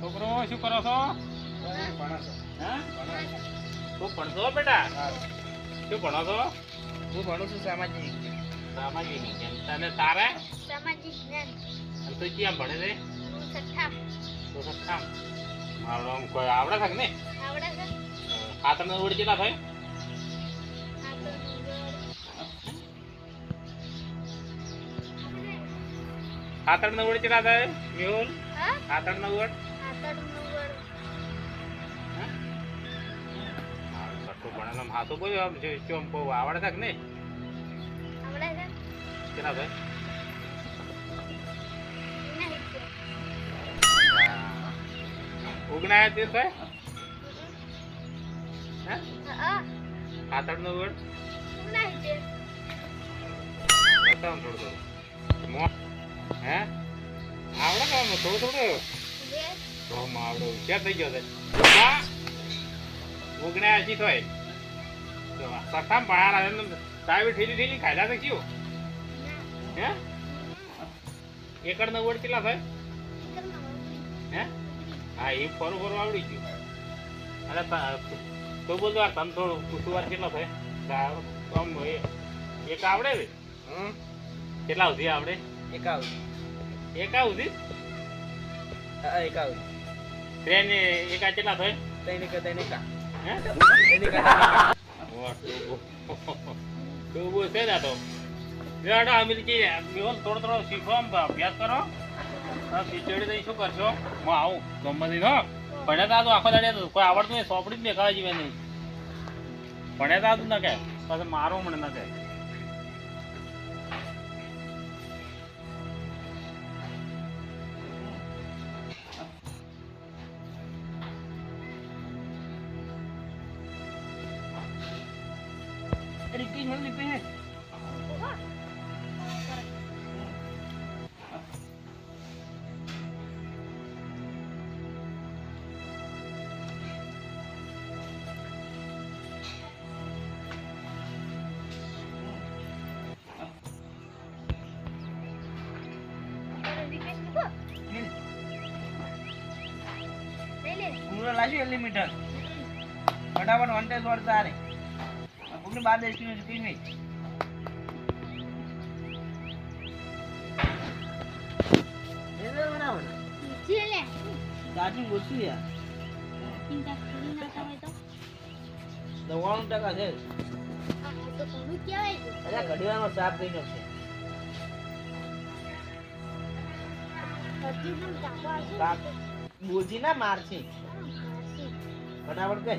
છોકરો શું કરો છો? તું ભણશો બેટા? શું ભણો છો? હું ભણું છું સામાજિક સામાજિક વિજ્ઞાન. તને તારે? સામાજિક જ્ઞાન અને તું ક્યાં ભણે છે? તું સઠ્ઠા તો સક્ષમ મારું કોઈ આવડે છે ને આવડે છે. આ તમને ઓળી કેટલા ખાતર ને ઓળી કેટલા થાય મેહુલ હા ખાતર ને ઓળ આતર ડુંગર સટ્ટું ભણેલો હાથું બોલ્યો આમ જે ચોમ બહુ આવડે છે કે ને આવડે તે હે? નો ને આવડે કે આમ? થોડું થોડું? તો આવડે. ક્યાં થઈ ગયો છે? ઉગણા હજી થાય. તો સઠામ ભણાના એમ સાહેબ ઠેલી ઠેલી ખાયલા છે કયું હે? એકડ નો કેટલા થાય? હે? હા એ ફરું ફરું આવડી ગયું. અને ત- તો બોલતો આ તને થોડું પૂછું વાર કેટલા થાય? આમ એક આવડે ને? કેટલા સુધી આવડે? એકાવન એક સુધી હા એકાવન. ટ્રેન એક કેટલા થાય? ત્રણ એકા ત્રણ એકા. હે? ત્રણ એકા ડૂબો. છે ને તો. લેવાડો અમે કે મેહોલ થોડો થોડો શીખો અભ્યાસ કરો. ખીચડી દઈ શું કરશો? હું આવું ગમે નહીં હો. ભણ્યા તા તો આખો દાડે તો કોઈ આવડતું નહીં સોપડી જ દેખાવા જીવે નહીં ભણ્યા તા ન ના કે પછી મારો મને ના કે રિકી મને લીપે હે પૂરો લાશું એલી મીટર ફટાફટ વન ટેસ વળતા આરે બાર દેશની રિપીટ નહીં ચાર્જિંગ ઓછું યાર. નવ્વાણું ટકા છે. અરે ઘડીવારનો સાફ થઈ જશે બોજી ના મારશે ફટાફટ કર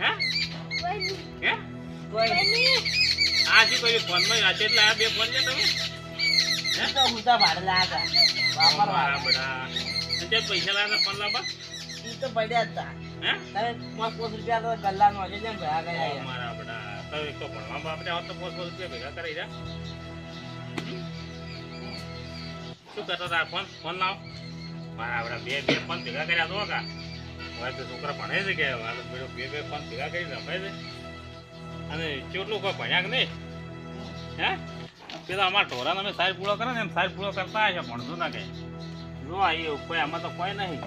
હે? હે? કોઈ આ શું કર્યું? એટલે આ બે ફોન છે તમે? હે? તો હુતા ભાડે લાયા હતા વાપરવા બડા તે પૈસા લાવ્યા ફોન લાવવા? ઈ તો પડ્યા જ હે? તમે પાંચ પાંચ રૂપિયા તો ગલ્લાનો હશે ને ભેગા કર્યા મારા બડા. તમે તો ભણવા બાપડે આવત તો પોસ પોસ રૂપિયા ભેગા કરી દે શું કરતો તાર ફોન? ફોન લાવ. મારા બડા બે બે ફોન ભેગા કર્યા તો કા હવે તો છોકરા ભણે છે કે હવે તો બે બે ફોન ભેગા કરી રમે છે. અને કેટલું કોઈ ભણ્યા કે નહીં? હે? પેલા અમારા ઢોરાને અમે સાહેબ પૂળો કરે ને એમ સાહેબ પૂળો કરતા આવ્યા ભણતો ના કે જો આવી એવું કોઈ આમાં તો કોઈ નહીં.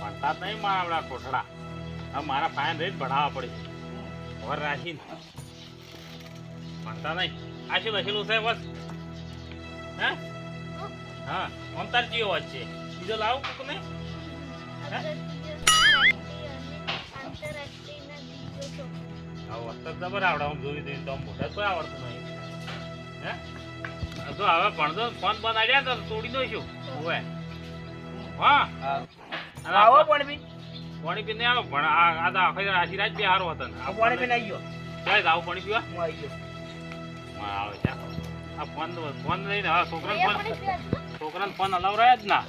ભણતા જ નહીં મારા આપણા કોઠડા. હવે મારા ફાઇન રહી જ ભણાવવા પડે. વર રાખીને ભણતા નહીં. આ શું લખેલું છે બસ હે? હા. અંતર જીવો છે બીજો લાવું કોક ને દિવસો જબર આવડે આમ જોઈ જોઈને તો આમ મોઢા કોઈ આવડતું નહીં. હે? તો હવે ભણતો ફોન બંધ આડ્યા તો તોડી દઈશું. હવે હા. હા. આવો પણ બી પાણી પીને આવો ભણ આ આ તો આખી આખી બી હારો હતો. ને આ પાણી પીને આવી ગયો. જાય આવું પાણી પીવા હું આવી ગયો. હા, આવે છે. આ ફોન ફોન લઈને હવે છોકરાને ફોન છોકરાને ફોન અલાવ રહ્યા જ ના.